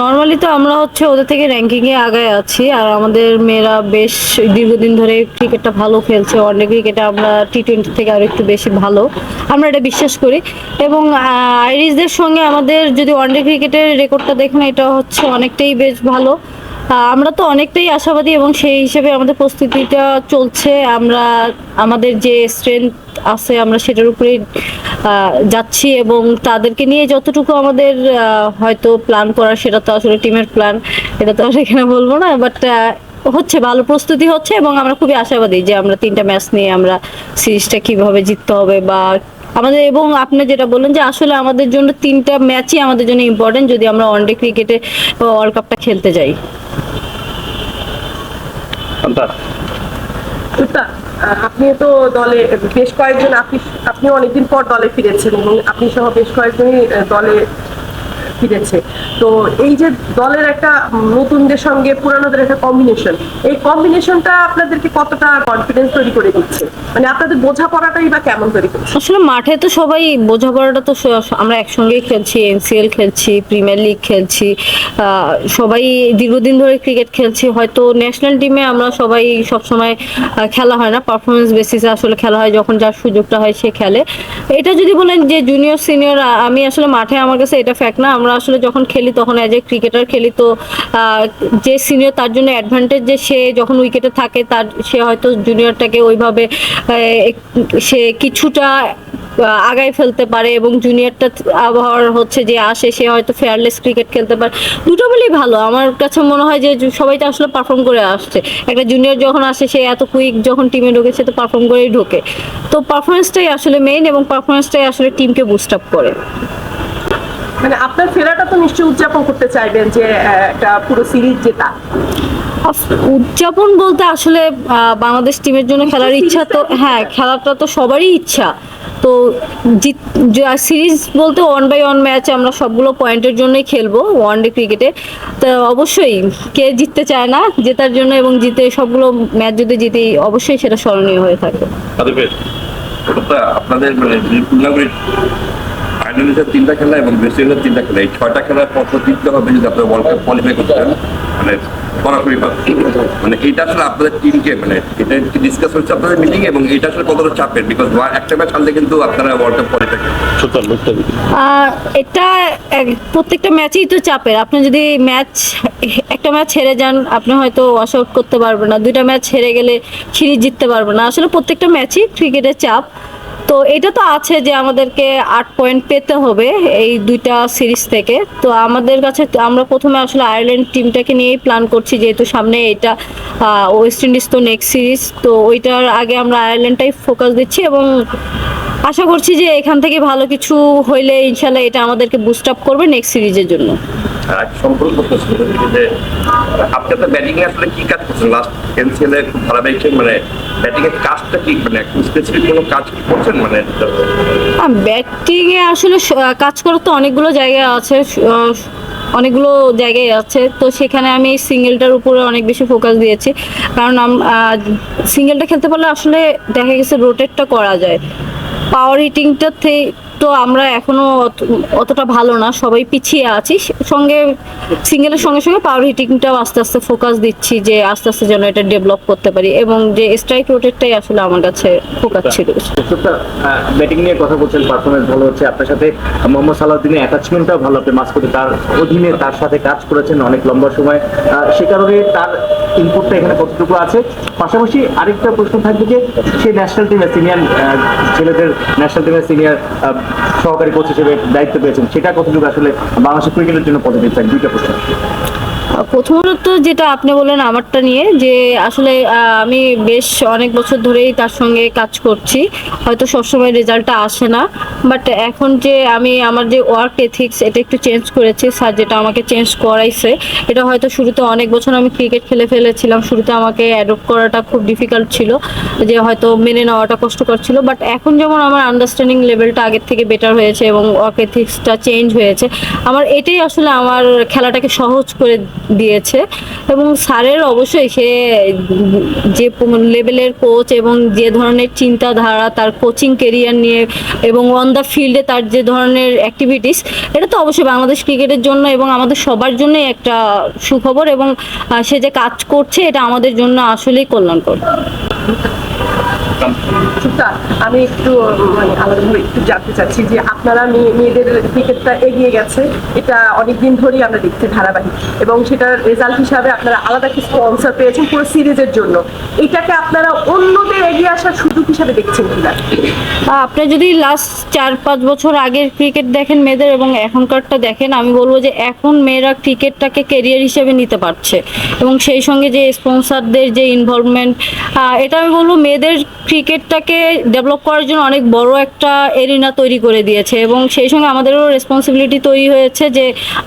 Normally তো আমরা হচ্ছে ওদের থেকে র্যাঙ্কিংয়ে আগায় আছি, আর আমাদের মেয়েরা বেশ দীর্ঘদিন ধরে ক্রিকেটটা ভালো খেলছে ওয়ানডে ক্রিকেটে আমরা টি টোয়েন্টি থেকে আরও একটু বেশি ভালো। আমরা এটা বিশ্বাস করি। এবং আইরিশদের সঙ্গে আমাদের যদি ওয়ানডে ক্রিকেটের রেকর্ডটা দেখেন, এটা হচ্ছে অনেকটাই বেশ ভালো। আমরা তো অনেকটাই আশাবাদী এবং সেই হিসেবে আমাদের প্রস্তুতিটা চলছে। আমরা, আমাদের যে স্ট্রেংথ আছে, আমরা সেটার উপরেই যাচ্ছি এবং তাদেরকে নিয়ে যতটুকু আমাদের হয়তো প্ল্যান করা সেটা তো আসলে টিমের প্ল্যান এটা তো আর এখানে বলব না বাট হচ্ছে ভালো প্রস্তুতি হচ্ছে এবং আমরা খুবই আশাবাদী যে আমরা তিনটা ম্যাচ নিয়ে আমরা সিরিজটা কীভাবে জিততে হবে বা আমাদের এবং আপনি যেটা বললেন যে আসলে আমাদের জন্য তিনটা ম্যাচই আমাদের জন্য ইম্পর্টেন্ট যদি আমরা ওয়ানডে ক্রিকেটে ওয়ার্ল্ড কাপটা খেলতে যাই। আপনি তো দলে, বেশ কয়েকজন আপনি আপনি অনেকদিন পর দলে ফিরেছেন এবং আপনি সহ বেশ কয়েকজনই দলে ফিরেছে তো এই যে দলের একটা নতুনদের সঙ্গে, পুরানোদের একটা কম্বিনেশন এই কম্বিনেশনটা আপনাদেরকে কতটা কনফিডেন্স তৈরি করে দিচ্ছে? মানে আপনাদের বোঝাপড়াটাই বা কেমন তৈরি করছে? আসলে মাঠে তো সবাই বোঝাপড়াটা তো আমরা একসঙ্গেই খেলছি এনসিএল খেলছি প্রিমিয়ার লিগ খেলছি সবাই দীর্ঘদিন ধরে ক্রিকেট খেলছি। হয়তো ন্যাশনাল টিমে আমরা সবাই সবসময় খেলা হয় না পারফরমেন্স বেসিসে আসলে খেলা হয়, যখন যার সুযোগটা হয় সে খেলে। এটা যদি বলেন যে জুনিয়র সিনিয়র আমি আসলে মাঠে আমার কাছে এটা ফ্যাক্ট না আমরা আসলে যখন খেলি তখন অ্যাজ এ ক্রিকেটার খেলি তো যে সিনিয়র তার জন্য অ্যাডভান্টেজ যে সে যখন উইকেটে থাকে তার, সে হয়তো জুনিয়রটাকে ওইভাবে সে কিছুটা আগায় ফেলতে পারে এবং জুনিয়রটা আবহাওয়ার হচ্ছে যে আসে সে হয়তো ফেয়ারলেস ক্রিকেট খেলতে পারে। দুটো বলেই ভালো। আমার কাছে মনে হয় যে সবাই তো আসলে পারফর্ম করে আসছে। একটা জুনিয়র যখন আসে সে এত কুইক যখন টিমে ঢোকে সে তো পারফর্ম করেই ঢোকে। তো পারফরমেন্সটাই আসলে মেইন এবং পারফরমেন্সটাই আসলে টিমকে বুস্ট আপ করে। মানে আপনার ফেরাটা তো নিশ্চয়ই উদযাপন করতে চাইবেন যে একটা পুরো সিরিজ জেতা উদযাপন বলতে আসলে বাংলাদেশ টিমের জন্য খেলার ইচ্ছা তো হ্যাঁ খেলাটা তো সবারই ইচ্ছা। তো জিত সিরিজ বলতে ওয়ান বাই ওয়ান ম্যাচ আমরা সবগুলো পয়েন্টের জন্যই খেলব ওয়ান ডে ক্রিকেটে তো অবশ্যই কে জিততে চায় না জেতার জন্য এবং জিতে সবগুলো ম্যাচ যদি জিতে অবশ্যই সেটা স্মরণীয় হয়ে থাকে তাদের বেশ। আপনাদের টুর্নামেন্ট ফাইনালিসের তিনটা খেলা এবং ওয়েস্ট ইন্ডিজের তিনটা খেলা এই ছয়টা খেলার পর তো জিততে হবে যদি আপনারা ওয়ার্ল্ড কাপ কোয়ালিফাই করতে চান মানে সরাসরি পাবেন। মানে এইটা আসলে আপনাদের টিমকে মানে এটা ডিসকাস হচ্ছে আপনাদের মিটিং এবং এটা আসলে কতটা চাপের বিকজ একটা ম্যাচ হারলে কিন্তু আপনারা ওয়ার্ল্ড কাপ কোয়ালিফাই আহ, এটা প্রত্যেকটা ম্যাচেই তো চাপের। আপনি যদি ম্যাচ একটা ম্যাচ হেরে যান আপনি হয়তো ওয়াশ আউট করতে পারবেন না। দুইটা ম্যাচ হেরে গেলে সিরিজ জিততে পারবেন না। আসলে প্রত্যেকটা ম্যাচই ক্রিকেটের চাপ। তো এটা তো আছে যে আমাদেরকে আট পয়েন্ট পেতে হবে এই দুইটা সিরিজ থেকে। তো আমাদের কাছে আমরা প্রথমে আসলে আয়ারল্যান্ড টিমটাকে নিয়েই প্ল্যান করছি, যেহেতু সামনে এটা ওয়েস্ট ইন্ডিজ তো নেক্সট সিরিজ তো ওইটার আগে আমরা আয়ারল্যান্ডটাই ফোকাস দিচ্ছি এবং আশা করছি যে এখান থেকে ভালো কিছু হইলে ইনশাল্লাহ এটা আমাদেরকে বুস্ট আপ করবে নেক্সট সিরিজের জন্য। আর এক সম্পর্ক করতেছে। যে আপনি আপনার ব্যাটিং আসলে কাজ করার তো অনেকগুলো জায়গায় আছে অনেকগুলো জায়গায় আছে। তো সেখানে আমি সিঙ্গেলটার উপরে অনেক বেশি ফোকাস দিয়েছি। কারণ সিঙ্গেলটা খেলতে পারলে আসলে দেখা গেছে রোটেটটা করা যায়। পাওয়ার হিটিংটা তো আমরা এখনও অতটা ভালো না, সবাই পিছিয়ে আছি। সঙ্গে সিঙ্গেলের সঙ্গে সঙ্গে পাওয়ার হিটিংটাও আস্তে আস্তে ফোকাস দিচ্ছি যে আস্তে আস্তে যেন এটা ডেভেলপ করতে পারি এবং যে স্ট্রাইক রোটেটটাই আসলে আমার কাছে ফোকাস ছিল। ব্যাটিং নিয়ে কথা বলছেন পারফরমেন্স ভালো হচ্ছে। আপনার সাথে মোহাম্মদ সালাউদ্দিনের অ্যাটাচমেন্টটাও ভালো, আপনি মাঝপথে তার অধীনে তার সাথে কাজ করেছেন অনেক লম্বা সময়। সে কারণে তার ইনপুটটা এখানে কতটুকু আছে? পাশাপাশি আরেকটা প্রশ্ন থাকবে যে সেই ন্যাশনাল টিমের সিনিয়র ছেলেদের ন্যাশনাল টিমের সিনিয়র সহকারী কোচ হিসেবে দায়িত্ব পেয়েছেন সেটা কতটুকু আসলে বাংলাদেশের ক্রিকেটের জন্য পজিটিভ সাইড দুইটা প্রশ্ন। প্রথমত যেটা আপনি বললেন আমারটা নিয়ে, যে আসলে আমি বেশ অনেক বছর ধরেই তার সঙ্গে কাজ করছি। হয়তো সবসময় রেজাল্টটা আসে না। বাট এখন যে আমি আমার যে ওয়ার্ক এথিক্স এটা একটু চেঞ্জ করেছি। স্যার যেটা আমাকে চেঞ্জ করাইছে, এটা হয়তো শুরুতে অনেক বছর আমি ক্রিকেট খেলে ফেলেছিলাম। শুরুতে আমাকে অ্যাডপ্ট করাটা খুব ডিফিকাল্ট ছিল, যে হয়তো মেনে নেওয়াটা কষ্টকর ছিল। বাট এখন যেমন আমার আন্ডারস্ট্যান্ডিং লেভেলটা আগের থেকে বেটার হয়েছে এবং ওয়ার্ক এথিক্সটা চেঞ্জ হয়েছে, আমার এটাই আসলে আমার খেলাটাকে সহজ করে দিয়েছে। এবং স্যারের অবশ্যই সে যে লেভেলের কোচ এবং যে ধরনের চিন্তাধারা, তার কোচিং কেরিয়ার নিয়ে এবং অন দ্য ফিল্ডে তার যে ধরনের অ্যাক্টিভিটিস এটা তো অবশ্যই বাংলাদেশ ক্রিকেটের জন্য এবং আমাদের সবার জন্যই একটা সুখবর এবং সে যে কাজ করছে, এটা আমাদের জন্য আসলেই কল্যাণকর। সুপ্তা আমি একটু মানে আলাদাভাবে একটু জানতে চাচ্ছি যে আপনারা মেয়ে- মেয়েদের ক্রিকেটটা এগিয়ে গেছে। এটা অনেকদিন ধরেই আমরা দেখছি ধারাবাহিক। এবং সেটার রেজাল্ট হিসাবে আপনারা আলাদা কিছু স্পন্সর পেয়েছেন পুরো সিরিজের জন্য। এটাকে আপনারা অন্যদের এগিয়ে আসার সুযোগ হিসাবে দেখছেন কিনা? আপনি যদি লাস্ট চার, পাঁচ বছর আগের ক্রিকেট দেখেন মেয়েদের এবং এখনকারটা দেখেন, আমি বলব যে এখন মেয়েরা ক্রিকেটটাকে কেরিয়ার হিসেবে নিতে পারছে। এবং সেই সঙ্গে যে স্পন্সারদের যে ইনভলভমেন্ট এটা আমি বলব মেয়েদের ক্রিকেটটাকে ডেভেলপ করার জন্য অনেক বড় একটা এরিনা তৈরি করে দিয়েছে এবং সেই সঙ্গে আমাদেরও রেসপন্সিবিলিটি তৈরি হয়েছে যে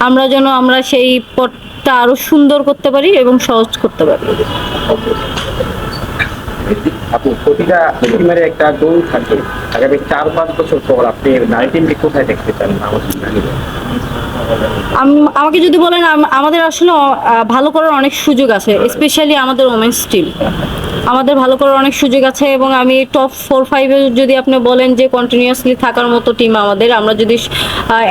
আমরা যেন আমরা সেই পথটা আরও সুন্দর করতে পারি এবং সহজ করতে পারি। আপু প্রতিটা টিমের একটা গোল থাকে। আগামী চার পাঁচ বছর পর আপনি নারী কোথায় দেখতে চান? আমাকে যদি বলেন আমাদের আসলে ভালো করার অনেক সুযোগ আছে স্পেশালি আমাদের ওমেন্স টিম আমাদের ভালো করার অনেক সুযোগ আছে এবং আমি টপ ফোর ফাইভে যদি আপনি বলেন যে কন্টিনিউয়াসলি থাকার মতো টিম আমাদের আমরা যদি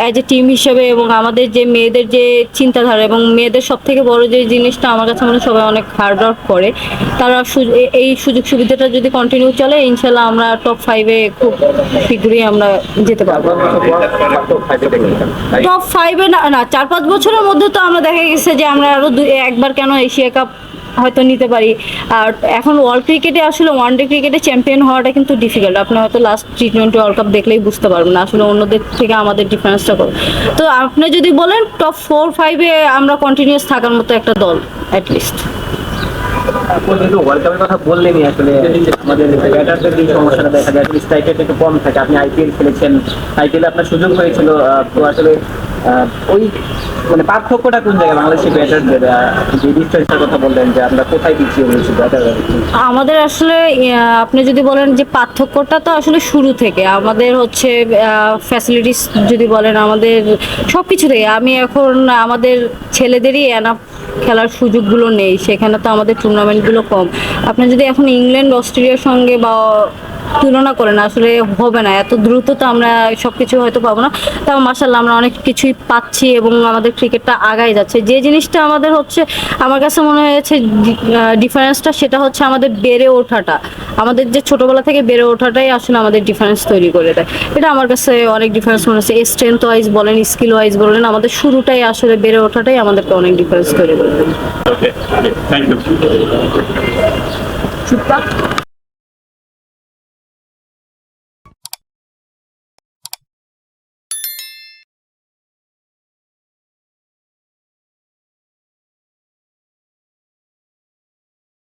অ্যাজ এ টিম হিসেবে এবং আমাদের যে মেয়েদের যে চিন্তাধারা এবং মেয়েদের সব থেকে বড় যে জিনিসটা আমার কাছে মনে হয় সবাই অনেক হার্ড ওয়ার্ক করে তারা এই সুযোগ সুবিধাটা যদি কন্টিনিউ চলে ইনশাল্লাহ আমরা টপ ফাইভে খুব শীঘ্রই আমরা যেতে পারব? টপ ফাইভে না না, চার পাঁচ বছরের মধ্যে তো আমরা দেখা গেছে যে আমরা আরও দুই একবার কেন এশিয়া কাপ হয়তো নিতে পারি। আর এখন ওয়ার্ল্ড ক্রিকেটে আসলে ওয়ান ডে ক্রিকেটে চ্যাম্পিয়ন হওয়াটা কিন্তু ডিফিকাল্ট আপনি হয়তো last T twenty world cup দেখলেই বুঝতে পারবেন আসলে অন্যদের থেকে আমাদের ডিফারেন্সটা কত। তো আপনি যদি বলেন টপ ফোর ফাইভে আমরা কন্টিনিউয়াস থাকার মতো একটা দল অ্যাটলিস্ট ওয়ার্ল্ড আসলে। সমস্যাটা দেখা যায় একটু কম থাকে। আপনি আইপিএল খেলেছেন আইপিএল আপনার সুযোগ হয়েছিল তো আসলে ওই মানে পার্থক্যটা কোন জায়গায়? বাংলাদেশি ব্যাটারদের যে ডিস্টেন্সের কথা বললেন যে আমরা কোথায় পিছিয়ে রয়েছি ব্যাটার আমাদের আসলে আপনি যদি বলেন যে পার্থক্যটা তো আসলে শুরু থেকে, আমাদের হচ্ছে ফ্যাসিলিটিস যদি বলেন, আমাদের সব কিছু থেকে। আমি এখন আমাদের ছেলেদেরই এনাফ খেলার সুযোগগুলো নেই, সেখানে তো আমাদের টুর্নামেন্টগুলো কম। আপনি যদি এখন ইংল্যান্ড অস্ট্রেলিয়ার সঙ্গে বা তুলনা করে না আসলে হবে না। এত দ্রুত তো আমরা সব কিছু হয়তো পাবো না। তাও মাসাল্লাহ আমরা অনেক কিছুই পাচ্ছি এবং আমাদের ক্রিকেটটা আগায় যাচ্ছে। যে জিনিসটা আমাদের হচ্ছে আমার কাছে মনে হয়েছে ডিফারেন্সটা সেটা হচ্ছে আমাদের বেড়ে ওঠাটা। আমাদের যে ছোটবেলা থেকে বেড়ে ওঠাটাই আসলে আমাদের ডিফারেন্স তৈরি করে দেয়। এটা আমার কাছে অনেক ডিফারেন্স মনে হচ্ছে। স্ট্রেংথ ওয়াইজ বলেন স্কিল ওয়াইজ বলেন আমাদের শুরুটাই আসলে বেড়ে ওঠাটাই আমাদেরকে অনেক ডিফারেন্স তৈরি করে দেয়।